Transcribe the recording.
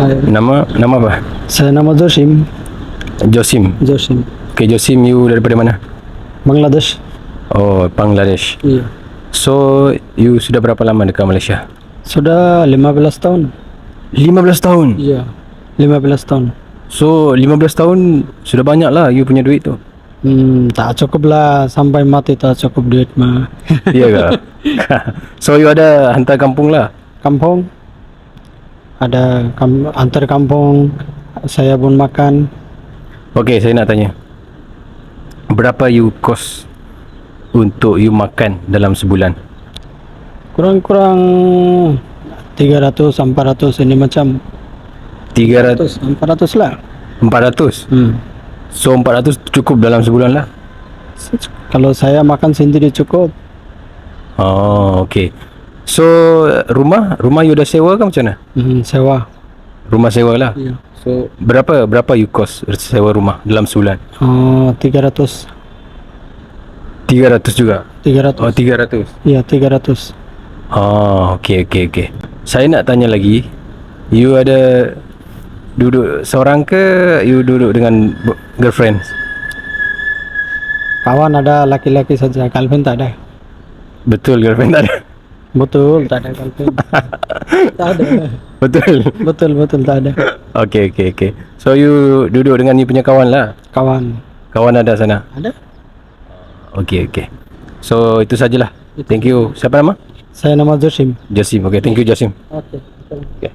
Nama nama apa? Saya nama Joshim. Josim. Joshim. Okay, Josim you daripada mana? Bangladesh. Oh, Bangladesh. Iya. So, you sudah berapa lama dekat Malaysia? Sudah 15 tahun. 15 tahun. Iya. 15 tahun. So, 15 tahun sudah banyak lah you punya duit tu. Hmm, tak cukup lah sampai mati tak cukup duit mah. Iya ke? so, you ada hantar kampung lah. kampung ada kam antar kampung saya pun makan Okay, saya nak tanya. Berapa you cost untuk you makan dalam sebulan? kurang-kurang 300 400 ini macam 300, 400 lah 400. hmm. So, 400 cukup dalam sebulan lah. kalau saya makan sendiri cukup Oh, okay. So, rumah? Rumah you dah sewa ke macam mana? hmm, sewa Rumah sewa lah. iya So, berapa berapa you cost sewa rumah dalam sebulan? oh, 300 300 juga. 300 Oh, 300. iya 300 Oh, okey okey okey. Saya nak tanya lagi. You ada duduk seorang ke you duduk dengan girlfriend? kawan ada laki-laki saja girlfriend tak ada Betul girlfriend tak ada. Betul tak ada girlfriend tak ada Betul. betul betul tak ada Okey okey okey. So you duduk dengan you punya kawan lah. kawan Kawan ada sana. ada Okey okey. So itu sajalah. Thank you. Siapa nama? saya nama Joshim Jasim. Okey, thank you Jasim. oke Okay.